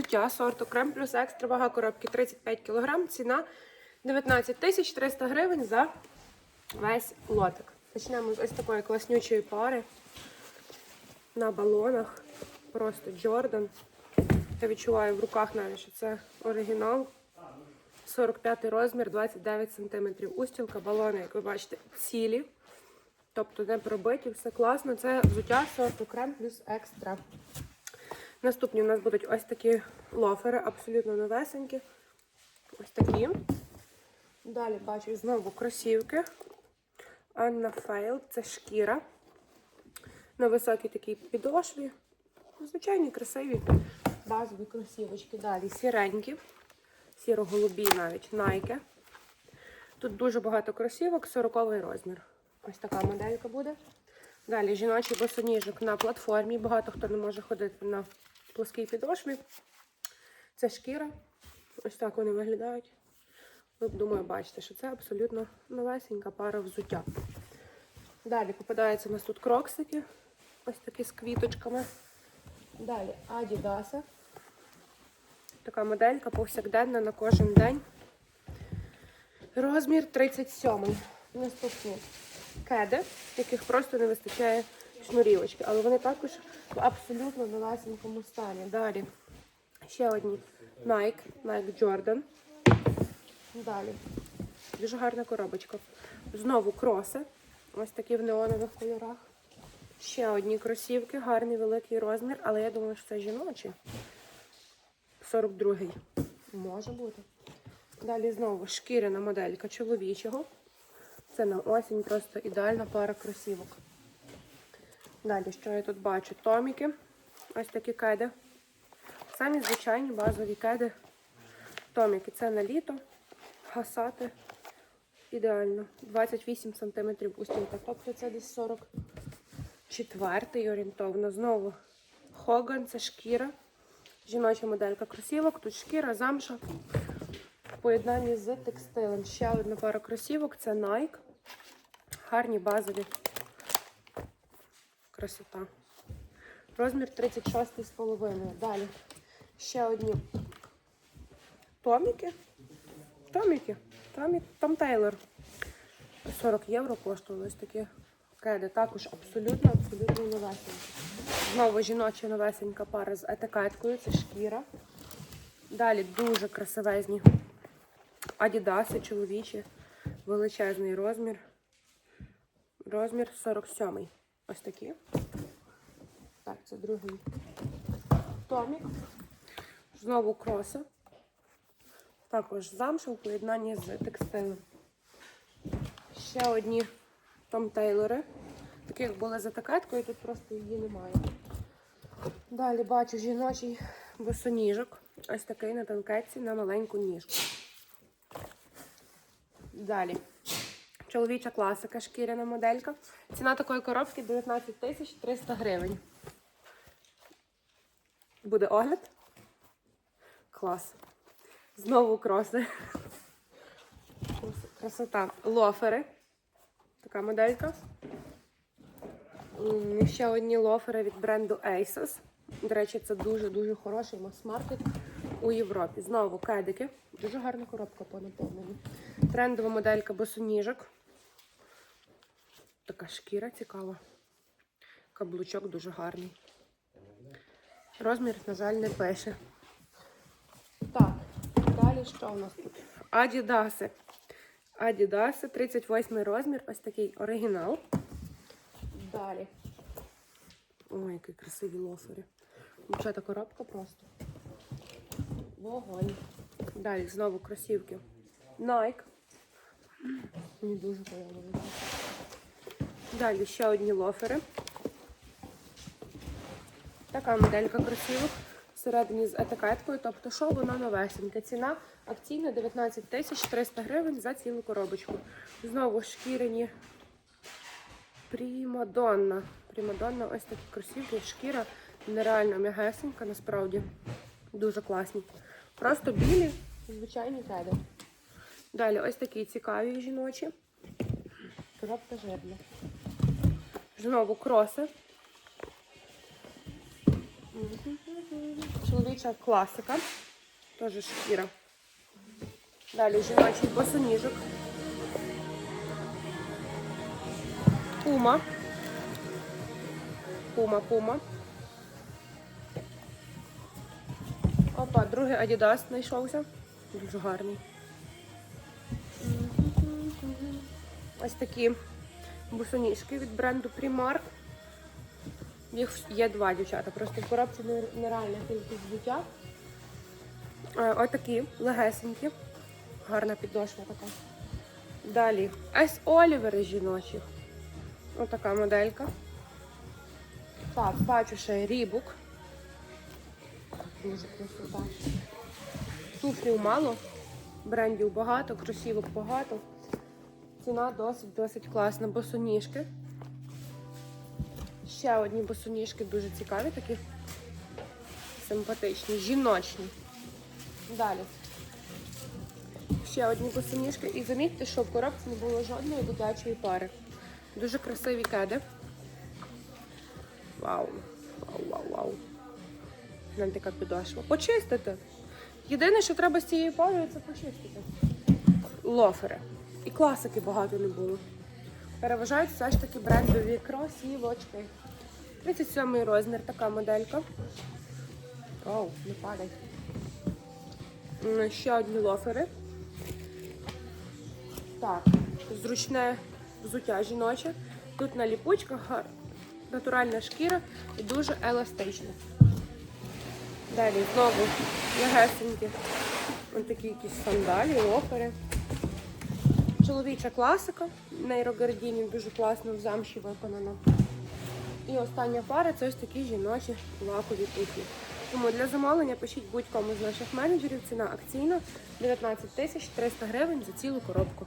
Взуття сорту крем плюс екстра вага коробки 35 кг, ціна 19 тисяч 300 гривень за весь лотик. Почнемо з ось такої класнючої пари на балонах. Просто Джордан. Я відчуваю в руках навіть, що це оригінал. 45 розмір, 29 см. Устілка, балони, як ви бачите, цілі. Тобто не пробиті, все класно. Це взуття сорту крем плюс екстра. Наступні у нас будуть ось такі лофери, абсолютно новесенькі. Ось такі. Далі бачу знову кросівки. Анна Фейл, це шкіра. На високій такій підошві. Звичайні красиві базові кросівочки. Далі сіренькі, сіро-голубі навіть найки. Тут дуже багато кросівок, 40 розмір. Ось така моделька буде. Далі жіночий босоніжок на платформі. Багато хто не може ходити на плоскій підошві. Це шкіра. Ось так вони виглядають. Ви, думаю, бачите, що це абсолютно новесенька пара взуття. Далі попадаються у нас тут кроксики. Ось такі з квіточками. Далі Адідаса. Така моделька повсякденна на кожен день. Розмір 37. Наступні кеди, яких просто не вистачає шнурівочки, але вони також в абсолютно новесенькому стані. Далі ще одні Nike, Nike Jordan. Далі. Дуже гарна коробочка. Знову кроси. Ось такі в неонових кольорах. Ще одні кросівки, гарний великий розмір, але я думаю, що це жіночі. 42-й. Може бути. Далі знову шкіряна моделька чоловічого. Це на осінь просто ідеальна пара кросівок. Далі, що я тут бачу? Томіки. Ось такі кеди. Самі звичайні базові кеди. Томіки. Це на літо. Гасати. Ідеально. 28 см устілка. Тобто це десь 44 орієнтовно. Знову Хоган, це шкіра. Жіноча моделька кросівок. Тут шкіра, замша. В поєднанні з текстилем. Ще одна пара кросівок. Це Nike. Гарні базові. Красота. Розмір 36,5. Далі. Ще одні томіки. Томіки. Томі, Том Тейлор. 40 євро коштували ось такі кеди. Також абсолютно, абсолютно новесенькі. Знову жіноча новесенька пара з етикеткою. Це шкіра. Далі дуже красивезні адідаси чоловічі. Величезний розмір. Розмір 47. Ось такі. Так, це другий томік. Знову кроси. Також замша у поєднанні з текстилем. Ще одні Том Тейлори. Таких були за такеткою, тут просто її немає. Далі бачу жіночий босоніжок. Ось такий на танкетці на маленьку ніжку. Далі. Чоловіча класика, шкіряна моделька. Ціна такої коробки 19 тисяч 300 гривень. Буде огляд? Клас. Знову кроси. Красота. Лофери. Така моделька. М, Ще одні лофери від бренду Asos. До речі, це дуже-дуже хороший мас-маркет у Європі. Знову кедики. Дуже гарна коробка по. Трендова моделька босоніжок. Така шкіра цікава. Каблучок дуже гарний. Розмір, на жаль, не пише. Так, далі що у нас тут? Адідаси. Адідаси, 38 розмір, ось такий оригінал. Далі. Ой, які красиві лофери. Дівчата коробка просто. Вогонь. Далі знову кросівки. Nike. Мені дуже подобається. Далі ще одні лофери. Така моделька кросівок. Всередині з етикеткою, тобто що воно новесеньке. Ціна акційна 19 тисяч 300 гривень за цілу коробочку. Знову шкіряні Прімадонна. Прімадонна, ось такі кросівки, шкіра нереально м'ягесенька, насправді. Дуже класні. Просто білі, звичайні кеди. Далі ось такі цікаві жіночі. Коробка жирна. Знову кроси. Чоловіча класика. Теж шкіра. Далі жіночий босоніжок. Пума. Пума, пума. Опа, другий Adidas знайшовся. Дуже гарний. Ось такі босоніжки від бренду Primark. Їх є два дівчата, просто в коробці нереальна кількість взуття. Е, Отакі легесенькі. Гарна підошва така. Далі S Олівери жіночих. Отака моделька. Так, бачу ще рібук. Дуже красота. Туфлів мало, брендів багато, кросівок багато. Ціна досить досить класна. Босоніжки. Ще одні босоніжки дуже цікаві, такі симпатичні, жіночні. Далі. Ще одні босоніжки. І замітьте, що в коробці не було жодної дитячої пари. Дуже красиві кеди. Вау. Вау, вау, вау. Нам така підошва. Почистити. Єдине, що треба з цією парою, це почистити. Лофери. І класики багато не було. Переважають все ж таки брендові кросівочки. 37 розмір, така моделька. Оу, не падай. Ще одні лофери. Так, зручне взуття жіноче. Тут на ліпучках натуральна шкіра і дуже еластична. Далі знову легесенькі. Ось такі якісь сандалі, лофери. Чоловіча класика. Нейрогардіні дуже класно в замші виконано. І остання пара це ось такі жіночі лакові туфлі. Тому для замовлення пишіть будь-кому з наших менеджерів. Ціна акційна 19 тисяч 300 гривень за цілу коробку.